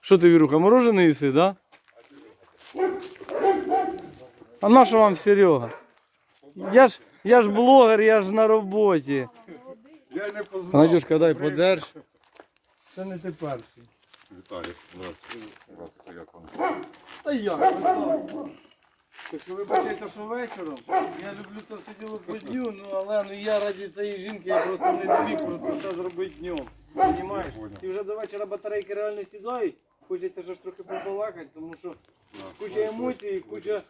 Що ти, Віруха, морожене їси, да? А на що вам Серега? Я ж, я ж блогер, я ж на роботі. Я не познав. Надюшка, дай подерж. Це не ти перший. Вітаю. Здравствуйте, як вам? Та я, так. Так ви бачите, що вечором. Я люблю то все діло по дню, ну але ну я раді цієї жінки я просто не зміг просто це зробити днем. Понімаєш? І вже до вечора батарейки реально сідають. Хочеться ж трохи побалакати, тому що куча емоцій, куча,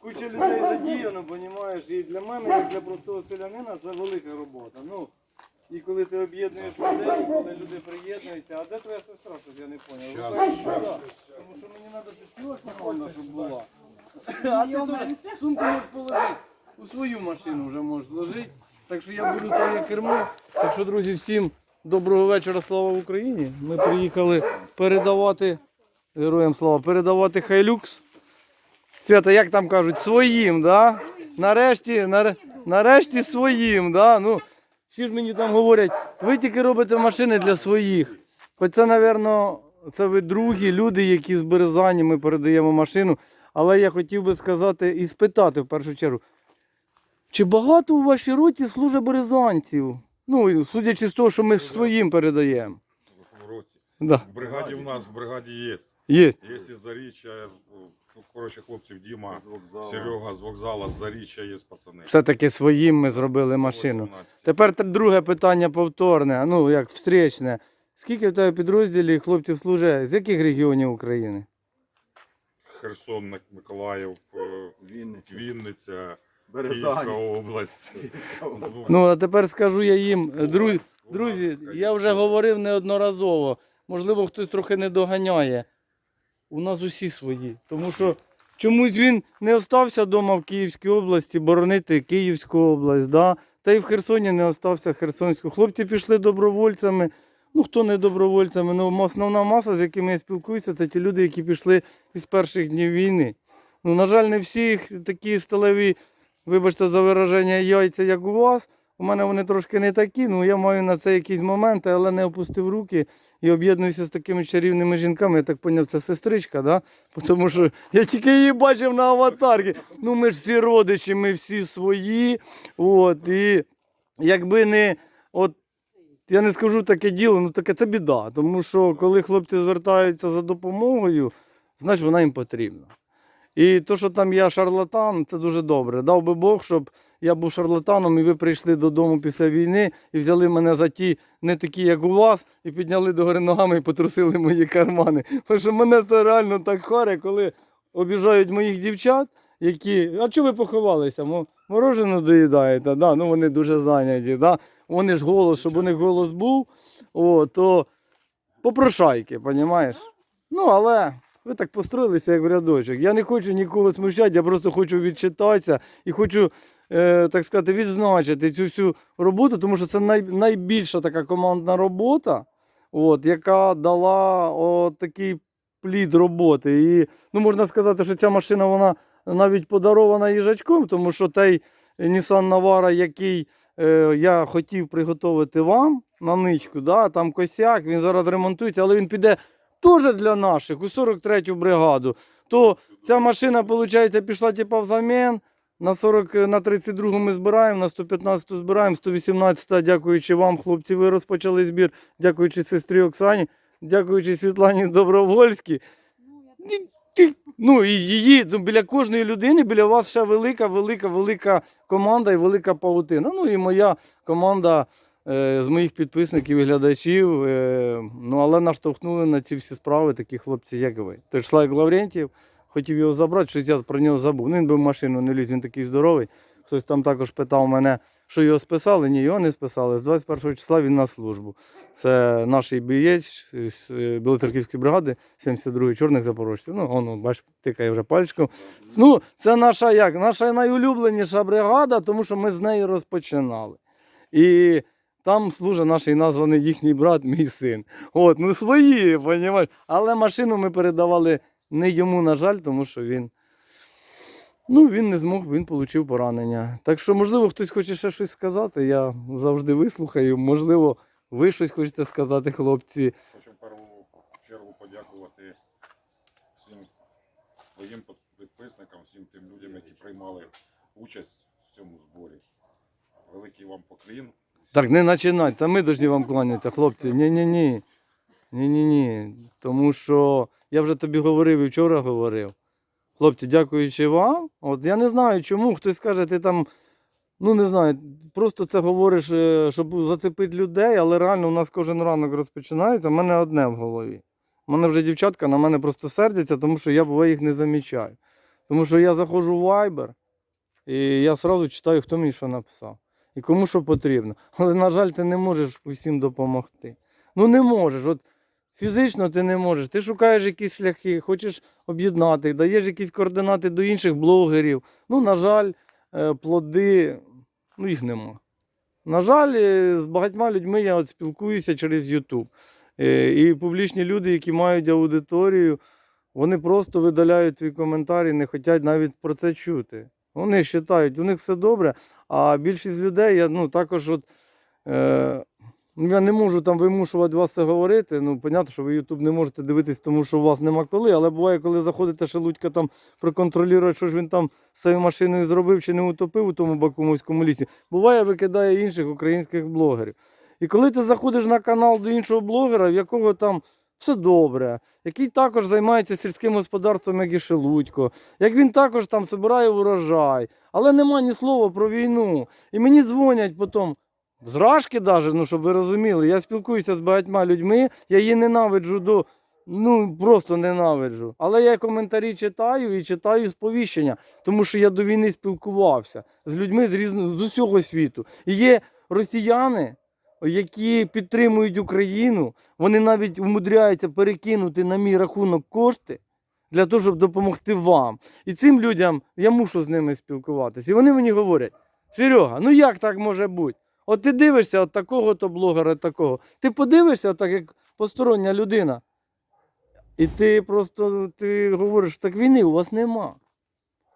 куча людей задіяно, понімаєш? І для мене, як для простого селянина, це велика робота. Ну, і коли ти об'єднуєш людей, і коли люди приєднуються, а де твоя сестра, щось я не зрозумів? Тому що мені треба підспівати нормально, щоб була. А ти теж сумку можеш положити. У свою машину вже можеш ложити. Так що я беру своє кермо. Так що, друзі, всім доброго вечора, слава Україні. Ми приїхали передавати, героям слава, передавати хайлюкс. Свята, як там кажуть, своїм, да? Нарешті, наре- нарешті своїм, да? Ну, всі ж мені там говорять, ви тільки робите машини для своїх. Хоч це, напевно, це ви другі люди, які з Березані ми передаємо машину. Але я хотів би сказати і спитати в першу чергу, чи багато у вашій роті служить березанців? Ну, судячи з того, що ми своїм передаємо. В роті. Да. В бригаді в нас, в бригаді є. Є. Є із Заріччя, ну, коротше, хлопців Діма, Серега з вокзала, з Заріччя є пацани. Все-таки своїм ми зробили машину. 18. Тепер друге питання повторне, ну як встречне. Скільки в тебе підрозділів хлопців служить? З яких регіонів України? Херсон, Миколаїв, е, Вінниця. Вінниця, Київська область. Ну, Ну, а тепер скажу я їм, друзі, друзі, я вже говорив неодноразово. Можливо, хтось трохи не доганяє. У нас усі свої. Тому що чомусь він не остався вдома в Київській області боронити Київську область. Да? Та й в Херсоні не остався Херсонську. Хлопці пішли добровольцями. Ну, хто не добровольцями, ну основна маса, з якими я спілкуюся, це ті люди, які пішли із перших днів війни. Ну, на жаль, не всі такі сталеві, вибачте за вираження, яйця, як у вас. У мене вони трошки не такі, ну я маю на це якісь моменти, але не опустив руки і об'єднуюся з такими чарівними жінками. Я так поняв, це сестричка, да? Тому що я тільки її бачив на аватарці. Ну ми ж всі родичі, ми всі свої. От, і якби не от. Я не скажу таке діло, ну таке це біда. Тому що коли хлопці звертаються за допомогою, значить вона їм потрібна. І то, що там я шарлатан, це дуже добре. Дав би Бог, щоб я був шарлатаном, і ви прийшли додому після війни і взяли мене за ті, не такі, як у вас, і підняли догори ногами і потрусили мої кармани. Тому що мене це реально так харе, коли обіжають моїх дівчат, які. А чого ви поховалися? Мо- Морожене доїдаєте, да? ну вони дуже зайняті. Да? Вони ж голос, щоб у них голос був, о, то попрошайки, понімаєш? Ну, але ви так построїлися, як в рядочок. Я не хочу нікого смущати, я просто хочу відчитатися і хочу, е, так сказати, відзначити цю всю роботу, тому що це най, найбільша така командна робота, от, яка дала от такий плід роботи. І ну, можна сказати, що ця машина вона навіть подарована їжачком, тому що той Nissan Navara, який е, я хотів приготувати вам на ничку, да, там косяк, він зараз ремонтується, але він піде теж для наших, у 43-ю бригаду. То ця машина, виходить, пішла типу, взамін. На 40, на 32 ми збираємо, на 115 збираємо, 118, дякуючи вам, хлопці, ви розпочали збір, дякуючи сестрі Оксані, дякуючи Світлані Добровольській. Ну і її ну, біля кожної людини, біля вас ще велика, велика, велика команда і велика павутина. Ну і моя команда е, з моїх підписників і глядачів. Е, ну але наштовхнули на ці всі справи такі хлопці, як ви. Той шлайк Лаврентів хотів його забрати, щось я про нього забув. Ну, він би в машину не ліз, він такий здоровий. Хтось там також питав мене, що його списали. Ні, його не списали. З 21 числа він на службу. Це наш бієць е, Білоцерківської бригади, 72-й чорних запорожців. Ну, он, бач, тикає вже пальчиком. Ну, це наша як? Наша найулюбленіша бригада, тому що ми з неї розпочинали. І там служить наш названий їхній брат, мій син. От, ну свої, понімаєш. Але машину ми передавали не йому, на жаль, тому що він. Ну, він не змог, він отримав поранення. Так що, можливо, хтось хоче ще щось сказати, я завжди вислухаю. Можливо, Ви щось хочете сказати, хлопці? Хочу в першу чергу подякувати всім своїм підписникам, всім тим людям, які приймали участь в цьому зборі. Великий вам поклін. Так, не починайте, та ми повинні вам кланятися, хлопці. Ні-ні-ні. Ні-ні-ні. Тому що я вже тобі говорив і вчора говорив. Хлопці, дякуючи вам. От я не знаю, чому хтось каже, ти там, ну не знаю, просто це говориш, е, щоб зацепити людей, але реально у нас кожен ранок розпочинається. У мене одне в голові. У мене вже дівчатка на мене просто сердяться, тому що я буває їх не замічаю. Тому що я заходжу в Viber і я одразу читаю, хто мені що написав і кому що потрібно. Але, на жаль, ти не можеш усім допомогти. Ну не можеш. От фізично ти не можеш. Ти шукаєш якісь шляхи, хочеш об'єднати, даєш якісь координати до інших блогерів. Ну, на жаль, е, плоди, ну їх нема. На жаль, е, з багатьма людьми я от спілкуюся через YouTube. Е, І публічні люди, які мають аудиторію, вони просто видаляють твій коментар і не хочуть навіть про це чути. Вони вважають, у них все добре, а більшість людей, я ну, також от, е, я не можу там вимушувати вас це говорити. Ну, понятно, що ви YouTube не можете дивитись, тому що у вас нема коли, але буває, коли заходите, шелудька там проконтролює, що ж він там цією машиною зробив чи не утопив у тому Бакумовському лісі. Буває, викидає інших українських блогерів. І коли ти заходиш на канал до іншого блогера, в якого там все добре, який також займається сільським господарством, як і Шелудько, як він також там збирає урожай, але нема ні слова про війну. І мені дзвонять потім. З Рашки навіть, ну щоб ви розуміли, я спілкуюся з багатьма людьми, я її ненавиджу до. Ну, просто ненавиджу. Але я коментарі читаю і читаю сповіщення, тому що я до війни спілкувався з людьми з, різно, з усього світу. І є росіяни, які підтримують Україну, вони навіть умудряються перекинути на мій рахунок кошти для того, щоб допомогти вам. І цим людям я мушу з ними спілкуватися. І вони мені говорять: Серега, ну як так може бути? От ти дивишся от такого то блогера, такого. Ти подивишся, так як постороння людина. І ти просто ти говориш, так війни у вас нема.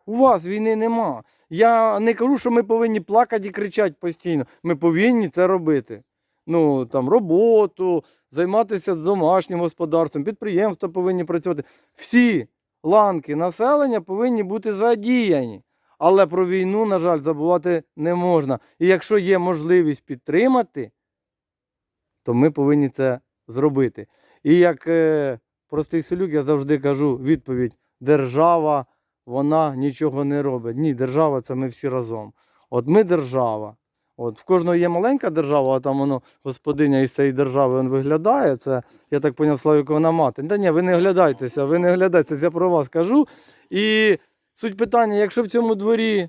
У вас війни нема. Я не кажу, що ми повинні плакати і кричати постійно. Ми повинні це робити. Ну, там, роботу, займатися домашнім господарством, підприємства повинні працювати. Всі ланки населення повинні бути задіяні. Але про війну, на жаль, забувати не можна. І якщо є можливість підтримати, то ми повинні це зробити. І як е, простий селюк, я завжди кажу відповідь: держава, вона нічого не робить. Ні, держава це ми всі разом. От ми держава. От в кожного є маленька держава, а там воно господиня із цієї держави він виглядає. Це, я так поняв, Славіковна мати. Та ні, ви не глядайтеся, ви не глядайтеся, я про вас кажу. І суть питання, якщо в цьому дворі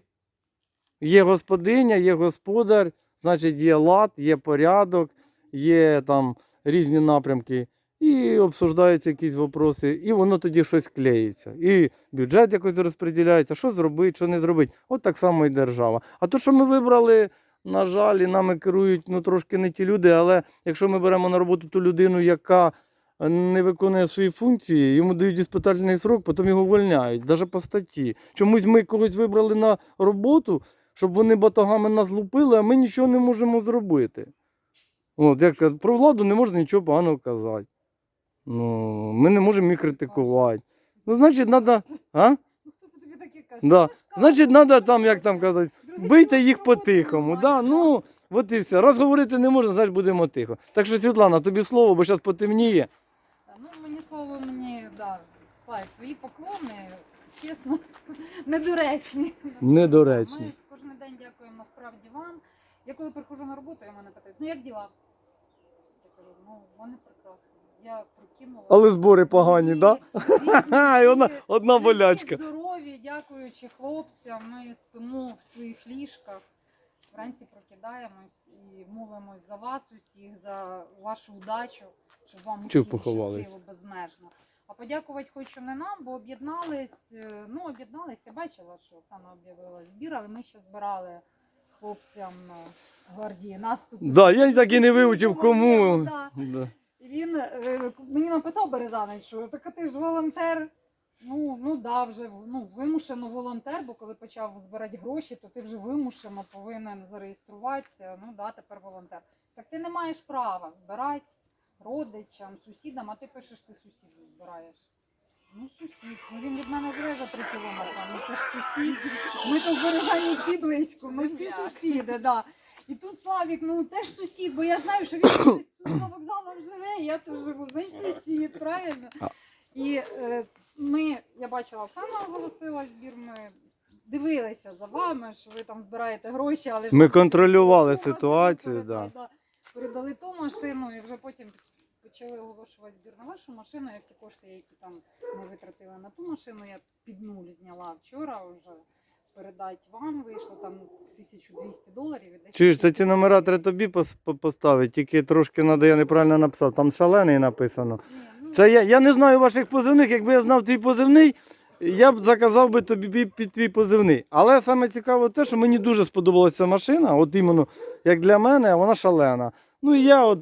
є господиня, є господар, значить є лад, є порядок, є там різні напрямки, і обсуждаються якісь вопроси, і воно тоді щось клеїться. І бюджет якось розподіляється, що зробити, що не зробити. От так само і держава. А то, що ми вибрали, на жаль, і нами керують ну, трошки не ті люди, але якщо ми беремо на роботу ту людину, яка не виконує свої функції, йому дають диспитальний срок, потім його вольняють, навіть по статті. Чомусь ми когось вибрали на роботу, щоб вони батогами нас лупили, а ми нічого не можемо зробити. От, як кажуть, про владу не можна нічого поганого казати. Ну, ми не можемо її критикувати. Ну, значить, треба. А? Ну? Да. Значить, треба там, як там казати, бийте їх по-тихому. Да? Ну, от і все. Раз говорити не можна, значить будемо тихо. Так що, Світлана, тобі слово, бо зараз потемніє. Слово, мені, да, Слайк, твої поклони, чесно, недоречні. Недоречні. Ми кожен день дякуємо насправді вам. Я коли приходжу на роботу, і мене питають, ну як діла? Я кажу, ну вони прекрасні. Я прокинула. Але збори погані, Дві- да? і одна, одна болячка. Здорові, дякуючи хлопцям, ми спимо в своїх ліжках. Вранці прокидаємось і молимось за вас усіх, за вашу удачу, щоб вам усім щасливо, безмежно. А подякувати хочу не нам, бо об'єднались, е, ну об'єднались, я бачила, що Оксана об'явила збір, але ми ще збирали хлопцям е, гвардії наступу. Да, я так і не вивчив, кому. Да. Да. Він е, мені написав Березанець, що так ти ж волонтер. Ну, ну да, вже ну, вимушено волонтер, бо коли почав збирати гроші, то ти вже вимушено повинен зареєструватися. Ну да, тепер волонтер. Так ти не маєш права збирати родичам, сусідам, а ти пишеш, ти сусіду збираєш. Ну, сусід. Ну він від мене живе за три кілометри. Ну це ж сусід. Ми тут бережані всі близько, ми всі сусіди, да. І тут Славік, ну теж сусід, бо я знаю, що він десь тут за вокзалом живе, і я тут живу. Значить сусід, правильно? І е, ми, я бачила, Оксана оголосила збір, ми дивилися за вами, що ви там збираєте гроші, але Ми контролювали ту ситуацію, передали, да. Передали ту машину і вже потім почали оголошувати збір на вашу машину. Я всі кошти, які там ми витратили на ту машину, я під нуль зняла вчора вже. Передати вам вийшло там 1200 доларів. Чуєш, 600 ці номера треба тобі пос- по- поставити, тільки трошки треба, я неправильно написав. Там шалений написано. Ні, Це я, я не знаю ваших позивних. Якби я знав твій позивний, я б заказав би тобі під- твій позивний. Але саме цікаво те, що мені дуже сподобалася машина, от іменно як для мене, вона шалена. Ну і я от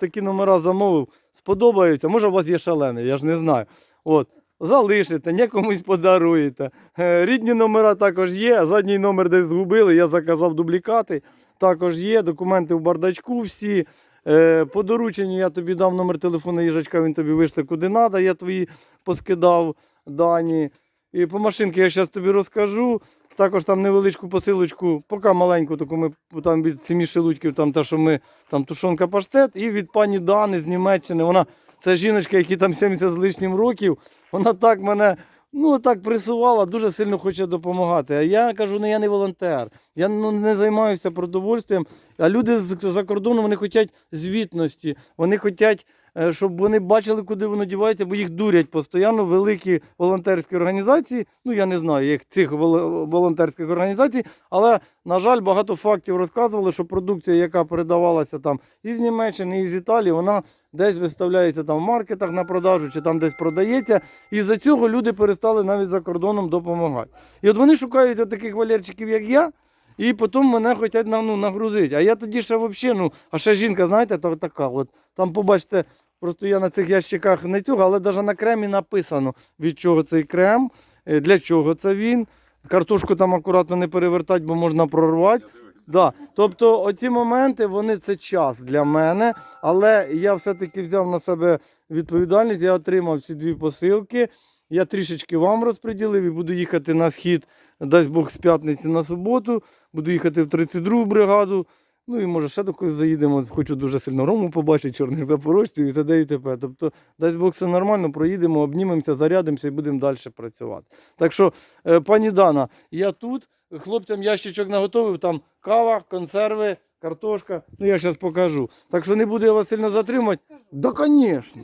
такі номера замовив, сподобаються. Може, у вас є шалений, я ж не знаю. От. Залишите, не комусь подаруєте. Е, Рідні номера також є. Задній номер десь згубили, я заказав дублікати. Також є. Документи в бардачку всі. Е, По дорученню я тобі дав номер телефону їжачка, він тобі вийшли куди треба, я твої поскидав дані. І по машинки я зараз тобі розкажу. Також там невеличку посилочку, поки маленьку, таку ми там від сімі шелудьків, там те, що ми там тушонка паштет, і від пані Дани з Німеччини. Вона це жіночка, якій там 70 з лишнім років. Вона так мене ну так присувала, дуже сильно хоче допомагати. А я кажу, ну я не волонтер. Я ну, не займаюся продовольствям. А люди з- за кордону вони хочуть звітності, вони хочуть, щоб вони бачили, куди воно дівається, бо їх дурять постійно великі волонтерські організації. Ну я не знаю, як цих волонтерських організацій, але на жаль, багато фактів розказували, що продукція, яка передавалася там із Німеччини, і з Італії, вона десь виставляється там в маркетах на продажу, чи там десь продається. І за цього люди перестали навіть за кордоном допомагати. І от вони шукають таких валерчиків, як я. І потім мене хочуть ну, нагрузити. А я тоді ще взагалі, ну, а ще жінка, знаєте, та, така. От, там побачите, просто я на цих ящиках не цього, але навіть на кремі написано, від чого цей крем, е, для чого це він. Картошку там акуратно не перевертати, бо можна прорвати. Да. Тобто оці моменти, вони це час для мене, але я все-таки взяв на себе відповідальність, я отримав ці дві посилки. Я трішечки вам розподілив і буду їхати на схід, дасть Бог з п'ятниці на суботу. Буду їхати в 32-гу бригаду. Ну і може ще до когось заїдемо. Хочу дуже сильно Рому побачити, чорних запорожців і т.д. і т.п. Тобто, дасть Бог все нормально, проїдемо, обнімемося, зарядимося і будемо далі працювати. Так що, е, пані Дана, я тут, хлопцям ящичок наготовив, там кава, консерви, картошка. Ну я зараз покажу. Так що не буду я вас сильно затримувати. Да, звісно.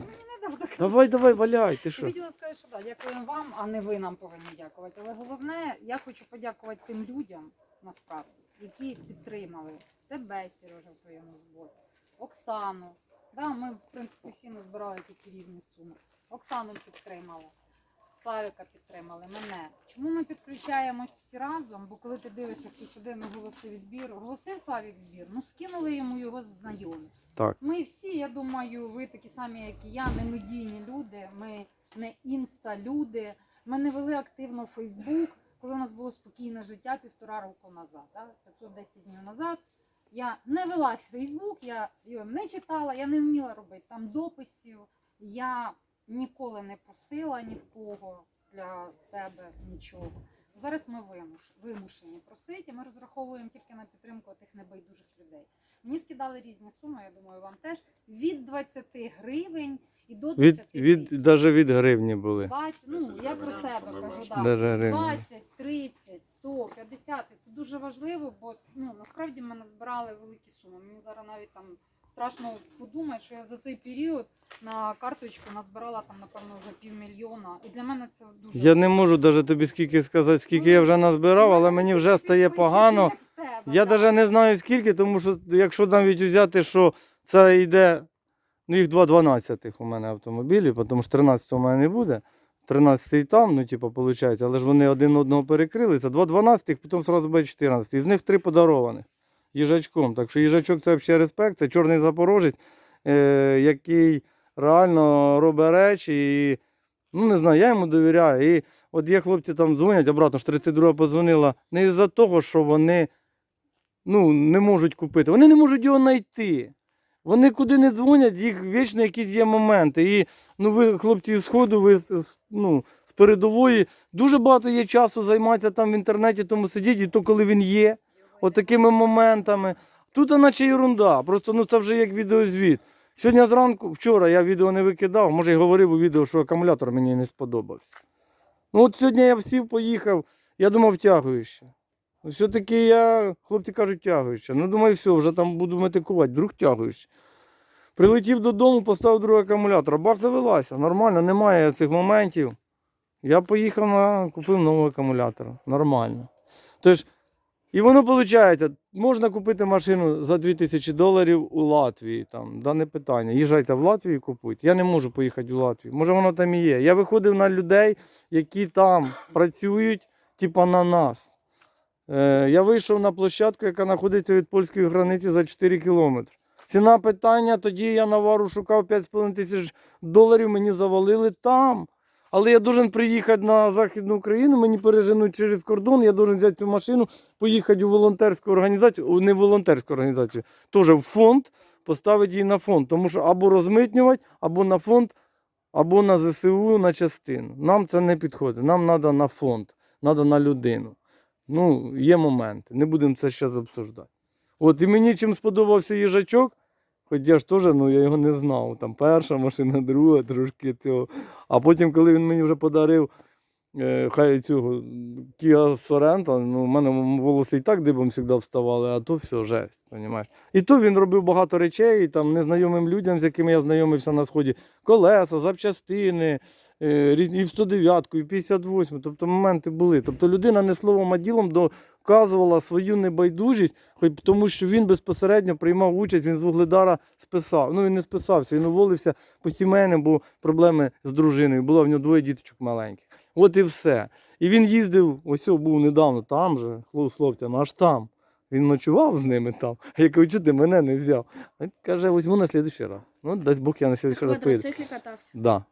Давай, давай, валяй, ти що? хотіла сказати, що да, дякуємо вам, а не ви нам повинні дякувати. Але головне, я хочу подякувати тим людям, насправді, які підтримали тебе, Сережа, в твоєму зборі, Оксану. Да, ми, в принципі, всі назбирали такі рівні суми. Оксану підтримали, Славіка підтримали, мене. Чому ми підключаємось всі разом? Бо коли ти дивишся, хтось один оголосив збір, оголосив Славік збір, ну скинули йому його знайомі. Так. Ми всі, я думаю, ви такі самі, як і я, не медійні люди, ми не інста-люди. Ми не вели активно Фейсбук, коли у нас було спокійне життя півтора року назад, да? 510 днів назад. Я не вела Фейсбук, я його не читала, я не вміла робити там дописів. Я ніколи не просила ні в кого для себе нічого. Зараз ми вимушені просити, ми розраховуємо тільки на підтримку тих небайдужих людей. Мені скидали різні суми, я думаю, вам теж від 20 гривень і до 20 Від, від, тисяч. навіть від гривні були. 20, ну, я про себе кажу, так. Даже гривні. 20, 30, 100, 50. Це дуже важливо, бо ну, насправді ми назбирали великі суми. Мені зараз навіть там страшно подумати, що я за цей період на карточку назбирала там, напевно, вже півмільйона. І для мене це дуже Я не можу навіть тобі скільки сказати, скільки я вже назбирав, але мені вже стає погано. Я навіть не знаю скільки, тому що якщо навіть взяти, що це йде, ну їх 2,12 у мене автомобілі, тому що 13 у мене не буде. 13 там, ну, типу, виходить, але ж вони один одного перекрили. Це 2,12, потім одразу буде 14. Із них три подарованих їжачком. Так що їжачок це взагалі респект, це чорний запорожець, е, який реально робить речі. І, ну не знаю, я йому довіряю. І от є хлопці там дзвонять, обратно ж 32 подзвонила, не із-за того, що вони ну, не можуть купити. Вони не можуть його знайти. Вони куди не дзвонять, їх вічно якісь є моменти. І ну ви, хлопці, з сходу, ви ну, з передової, дуже багато є часу займатися там в інтернеті, тому сидіть, і то коли він є, отакими моментами. Тут наче ерунда, просто ну це вже як відеозвіт. Сьогодні зранку, вчора я відео не викидав, може й говорив у відео, що акумулятор мені не сподобався. Ну от сьогодні я всів поїхав, я думав, втягующе. Все-таки я, хлопці кажуть, тягующе. Ну, думаю, все, вже там буду метикувати, вдруг тягующе. Прилетів додому, поставив другий акумулятор, бах завелася. Нормально, немає цих моментів. Я поїхав на купив новий акумулятор. Нормально. Тож, і воно виходить, можна купити машину за 2000 доларів у Латвії. Там, дане питання. Їжджайте в Латвію і купуйте. Я не можу поїхати в Латвію. Може воно там і є. Я виходив на людей, які там працюють, типа на нас. Е, я вийшов на площадку, яка знаходиться від польської границі за 4 кілометри. Ціна питання, тоді я навару шукав 5,5 тисяч доларів, мені завалили там. Але я должен приїхати на Західну Україну, мені переженуть через кордон, я должен взяти цю машину, поїхати у волонтерську організацію, не волонтерську організацію, теж в фонд, поставити її на фонд. Тому що або розмитнювати, або на фонд, або на ЗСУ, на частину. Нам це не підходить. Нам треба на фонд, треба на людину. Ну, є моменти, не будемо це зараз обсуждати. От і мені чим сподобався їжачок, хоч я ж теж ну, я його не знав. Там перша машина, друга, трошки цього. А потім, коли він мені вже подарив е, хай цього Kia Sorento, ну, в мене волоси і так дибом завжди вставали, а то все, жесть, розумієш. І то він робив багато речей, там незнайомим людям, з якими я знайомився на сході, колеса, запчастини, е, і в 109, і в 58, тобто моменти були. Тобто людина не словом, а ділом доказувала свою небайдужість, хоч тому що він безпосередньо приймав участь, він з Вугледара списав. Ну він не списався, він уволився по сімейним, бо проблеми з дружиною. Було в нього двоє діточок маленьких. От і все. І він їздив, ось був недавно там же, хлоп- з хлопцями, аж там. Він ночував з ними там. Я кажу, чого ти мене не взяв? Він каже, візьму на слідуючий раз. Ну, дасть Бог, я на слідуючий раз поїду. катався. Да.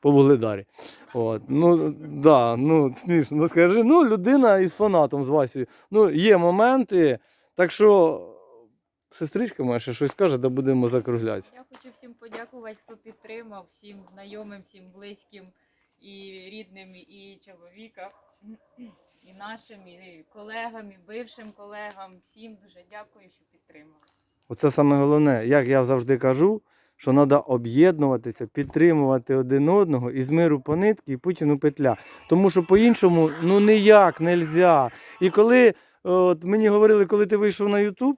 По Вугледарі. От. Ну, да, ну, смішно. Ну, скажи, ну, людина із фанатом з Васею. Ну, є моменти. Так що, сестричка моя ще щось каже, де будемо закруглятися. Я хочу всім подякувати, хто підтримав, всім знайомим, всім близьким, і рідним, і чоловікам, і нашим, і колегам, і бившим колегам. Всім дуже дякую, що підтримали. Оце саме головне, як я завжди кажу, що треба об'єднуватися, підтримувати один одного і з миру по нитки, і Путіну петля. Тому що по-іншому ну ніяк можна. І коли от, мені говорили, коли ти вийшов на Ютуб,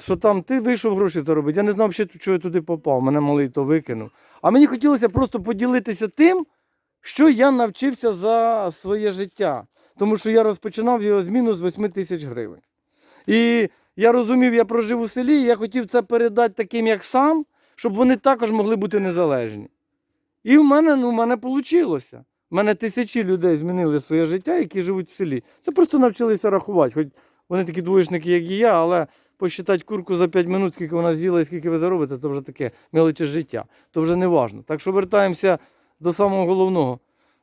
що там ти вийшов гроші заробити, я не знав, чого я туди попав, мене малий то викинув. А мені хотілося просто поділитися тим, що я навчився за своє життя. Тому що я розпочинав його з мінус 8 тисяч гривень. І я розумів, я прожив у селі, і я хотів це передати таким, як сам, щоб вони також могли бути незалежні. І в мене, ну, в мене вийшло. У мене тисячі людей змінили своє життя, які живуть в селі. Це просто навчилися рахувати. Хоч вони такі двоєчники, як і я, але посчитати курку за 5 минут, скільки вона з'їла і скільки ви заробите, це вже таке мелочі життя. То вже не важно. Так що вертаємося до самого головного.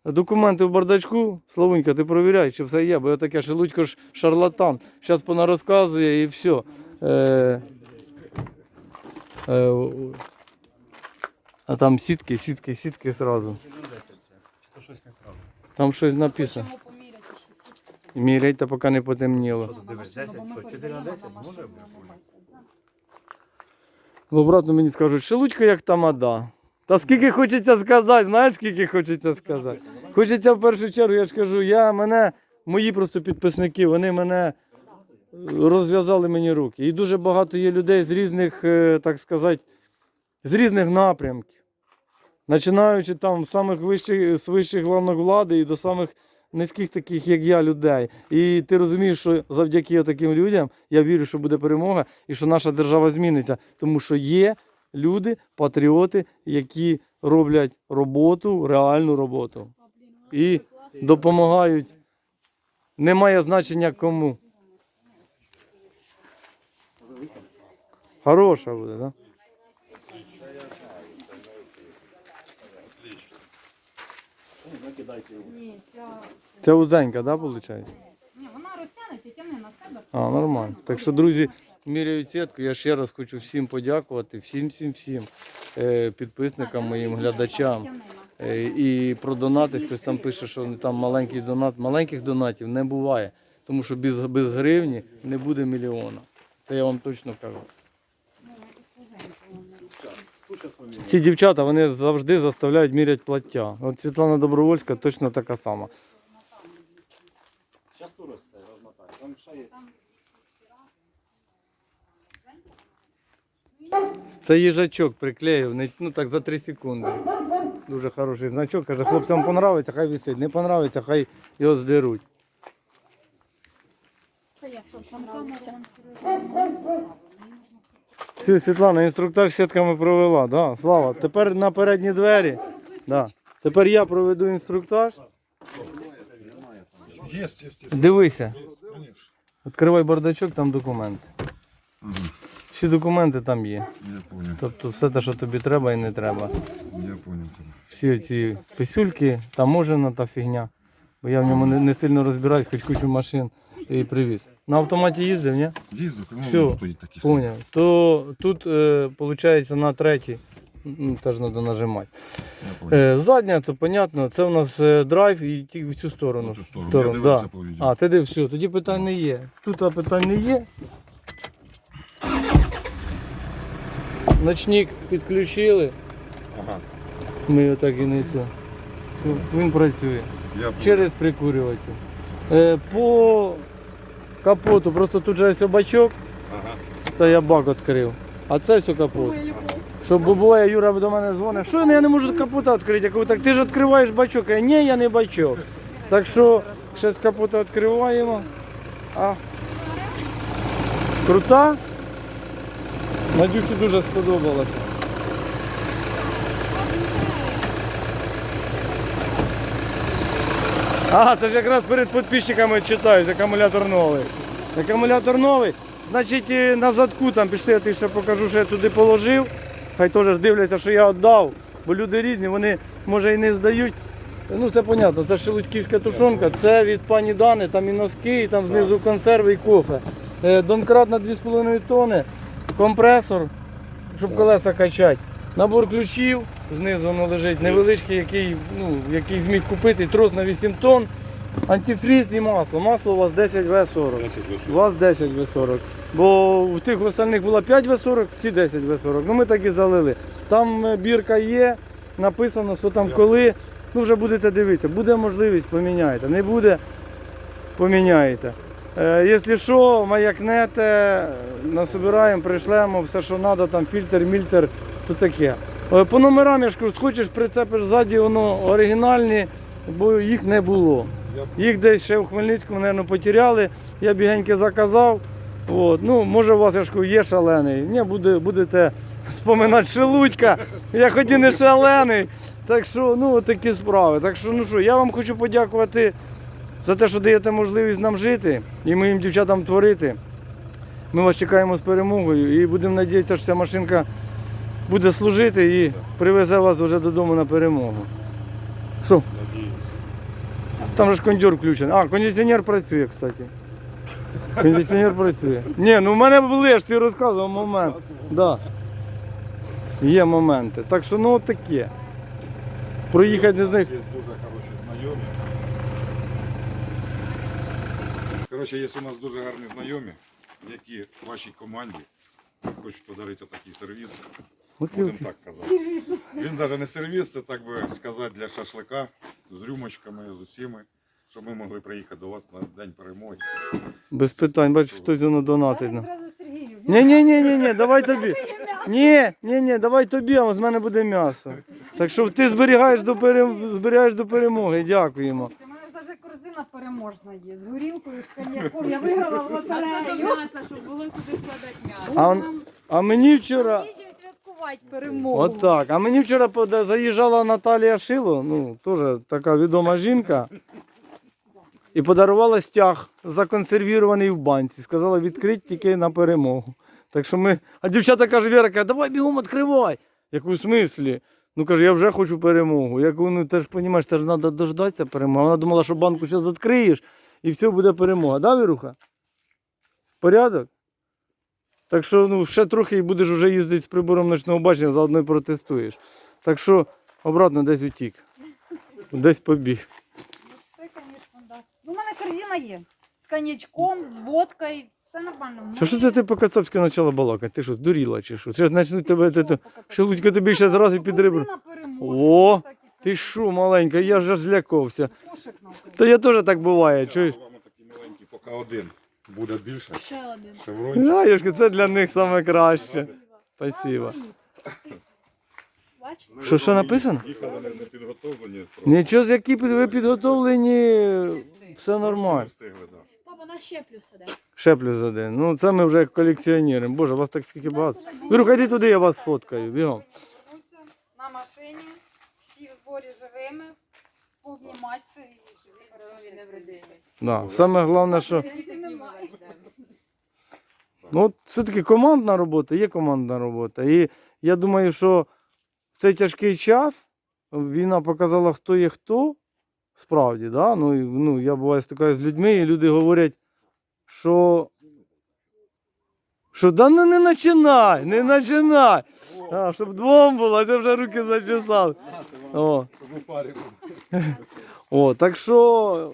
Документи в бардачку, Славунька, ти провіряй, чи все є, бо я таке шелудько ж шарлатан. Зараз понарозказує і все. Е, а там сітки, сітки, сітки зразу. Там щось написано. Міряйте, поки не потемніло. Дивись, 10, що, 4 на 10 може бути? на. В обратно мені скажуть, шелудько як тамада. Та скільки хочеться сказати, знаєш, скільки хочеться сказати? Хочеться в першу чергу, я ж кажу, я мене, мої просто підписники, вони мене е, розв'язали мені руки. І дуже багато є людей з різних, е, так сказати, з різних напрямків. Починаючи там з самих вищих, з вищих главних влади і до самих низьких таких, як я, людей. І ти розумієш, що завдяки таким людям я вірю, що буде перемога і що наша держава зміниться. Тому що є люди, патріоти, які роблять роботу, реальну роботу. І допомагають. Немає значення кому. Хороша буде, так? Да? Ні, ця... Це узенька, так, да, виходить? Ні, вона розтягнеться, тягне на себе. А, нормально. Так що, друзі, міряють сітку. Я ще раз хочу всім подякувати, всім, всім, всім е, підписникам, моїм глядачам. Е, І про донати хтось там пише, що там маленький донат. Маленьких донатів не буває. Тому що без, без гривні не буде мільйона. Це я вам точно кажу. Ці дівчата вони завжди заставляють міряти плаття. От Світлана Добровольська точно така сама. Зараз турос це. Там ще є. Це їжачок приклеїв, ну так за 3 секунди. Дуже хороший значок. Каже, хлопцям понравиться, хай висить. Не понравиться, хай його здеруть. Все, Світлана, інструктаж сітками провела, да? Слава. Тепер на передні двері. Да. Тепер я проведу інструктаж. Дивися. Відкривай бардачок, там документи. Всі документи там є. Я понял, Тобто все те, що тобі треба і не треба. я понял тебе. Всі ці писюльки, таможена та фігня. Бо я в ньому не, не сильно розбираюсь, хоч кучу машин і привіз. На автоматі їздив, ні? Їздок, ну, Всё, стоїть такий. Поняв. То тут, е, виходить, на третій. м, Теж треба нажимати. Я. Е, задня, то понятно, це у нас е, драйв і тільки в цю сторону. В цю сторону. Я дивився по відео. А, ти див, все, тоді питань не є. Тут а, питань не є. Ночник підключили, Ага, ми його так і не це. Все, він працює. я. Через прикурюватель. Е, по капоту, просто тут же ось бачок, Ага. це я бак відкрив. А це все капот. Щоб бо буває, Юра до мене дзвонить, що я не можу капота відкрити. Я кажу, так ти ж відкриваєш бачок. Я, ні, я не бачок. Так що ще з капота відкриваємо. А. Крута. Надюхі дуже сподобалося. А, це ж якраз перед підписчиками читаюсь, акумулятор новий. Акумулятор новий. Значить, на задку там пішли, я тобі ще покажу, що я туди положив. Хай теж дивляться, що я віддав. Бо люди різні, вони може і не здають. Ну це понятно, це шелудьківська тушонка, це від пані Дани, там і носки, і там знизу консерви і кофе. Е, Донкрат на 2,5 тонни, компресор, щоб колеса качати. Набор ключів, знизу воно лежить, невеличкий, який, ну, який зміг купити, трос на 8 тонн, антифріз і масло. Масло у вас 10 В40. У вас 10 В40. Бо в тих остальних було 5 В40, ці 10 В40. Ну ми так і залили. Там е, бірка є, написано, що там коли. Ну вже будете дивитися. Буде можливість, поміняєте. Не буде, поміняєте. Е, якщо що, маякнете, насобираємо, прийшлемо, все, що треба, там фільтр, мільтер, то таке. Е, По номерам я ж кажу, хочеш прицепиш ззаді, воно оригінальні, бо їх не було. Їх десь ще в Хмельницькому, мабуть, потеряли. Я бігеньки заказав. От. Ну, може, у вас я ж кажу, є шалений. Ні, буде, будете споминати шелудька. Я хоч і не шалений. Так що, ну, такі справи. Так що, ну що, я вам хочу подякувати за те, що даєте можливість нам жити і моїм дівчатам творити. Ми вас чекаємо з перемогою і будемо сподіватися, що ця машинка буде служити і привезе вас вже додому на перемогу. Що? Там же ж кондьор включений. А, кондиціонер працює, кстати. Кондиціонер працює. Ні, ну в мене були, ж ти розказував момент. Да. Є моменти. Так що ну от таке. Проїхати не знаю. Є дуже хороші знайомі. Коротше, є у нас дуже гарні знайомі, які в вашій команді хочуть подарити такий сервіс. Будемо так казати. Він навіть не сервіс, це так би сказати для шашлика з рюмочками, з усіми, щоб ми могли приїхати до вас на день перемоги. Без питань, бачиш, хтось воно донатить. Нам. Ні, ні, ні, ні, ні, давай тобі. Ні, ні, ні, давай тобі, а з мене буде м'ясо. Так що ти зберігаєш до перем... зберігаєш до перемоги. Дякуємо. У мене навіть корзина переможна є. З горілкою, з коньяком. Я виграла в лотерею. м'яса, щоб було куди складати м'ясо. А, а мені вчора. Святкувати перемогу. Отак. А мені вчора заїжджала Наталія Шило, ну, теж така відома жінка. І подарувала стяг законсервірований в банці. Сказала, відкрити тільки на перемогу. Так що ми. А дівчата каже, Віра, каже, давай бігом відкривай. Яку в смислі? Ну каже, я вже хочу перемогу. Я кажу, ну ти ж розумієш, теж треба дождатися перемоги. Вона думала, що банку зараз відкриєш і все буде перемога. Да, Віруха? Порядок? Так що ну, ще трохи і будеш вже їздити з прибором ночного бачення, заодно і протестуєш. Так що обратно десь утік. Десь побіг. Це, звісно, да. Ну, у мене корзина є. З коньячком, з водкою, все нормально. Що, що це ти по кацапськи почала балакати? Ти що, здуріла чи що? Ще почнуть тебе. Ти, ти, Шелудько тобі ще зразу під ребра. О, Ти що, маленька, я ж аж злякався. Кошик. Та я теж так буває, чуєш? Вам такий маленький, поки один буде більше. Ще один. Шеврончик. Знаєш, це для них саме краще. Спасибо. Бач? Що, що написано? Їхали не не підготовлені. Нічого, які під- ви підготовлені, все нормально. встигли. Папа, на ще плюс один. Ще плюс один. Ну це ми вже як колекціонери. Боже, вас так скільки багато. Віруха, йди туди, я вас фоткаю. Бігом. На машині, всі в зборі живими, пообніматися і живі. Да. Саме головне, що ну, от все-таки командна робота, є командна робота. І я думаю, що в цей тяжкий час війна показала, хто є хто. Справді, да? ну, і, ну, я буваю стикаюся з людьми, і люди говорять, що. Що да ну не починай, не починай. А, щоб двом було, а вже руки зачесали. О. О, так що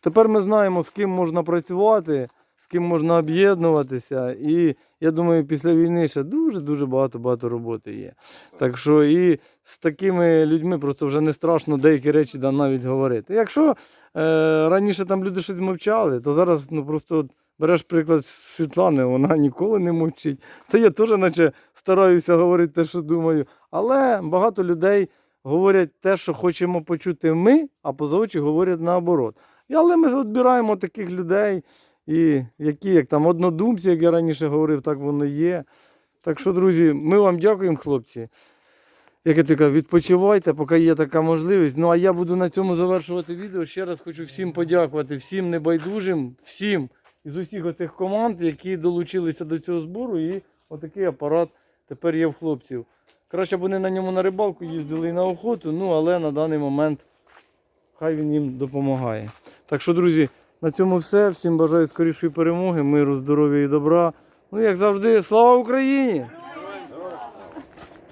тепер ми знаємо, з ким можна працювати, з ким можна об'єднуватися. І я думаю, після війни ще дуже-дуже багато-багато роботи є. Так що і з такими людьми просто вже не страшно деякі речі навіть говорити. Якщо е, раніше там люди щось мовчали, то зараз ну, просто береш приклад Світлани, вона ніколи не мовчить. Та я теж наче стараюся говорити те, що думаю. Але багато людей говорять те, що хочемо почути ми, а поза очі говорять наоборот. Але ми відбираємо таких людей, і які, як там однодумці, як я раніше говорив, так воно є. Так що, друзі, ми вам дякуємо, хлопці. Як я така, відпочивайте, поки є така можливість. Ну а я буду на цьому завершувати відео. Ще раз хочу всім подякувати, всім небайдужим, всім із усіх оцих команд, які долучилися до цього збору. І отакий апарат тепер є в хлопців. Краще б вони на ньому на рибалку їздили і на охоту, ну але на даний момент хай він їм допомагає. Так що, друзі, на цьому все. Всім бажаю скорішої перемоги, миру, здоров'я і добра. Ну, як завжди, слава Україні!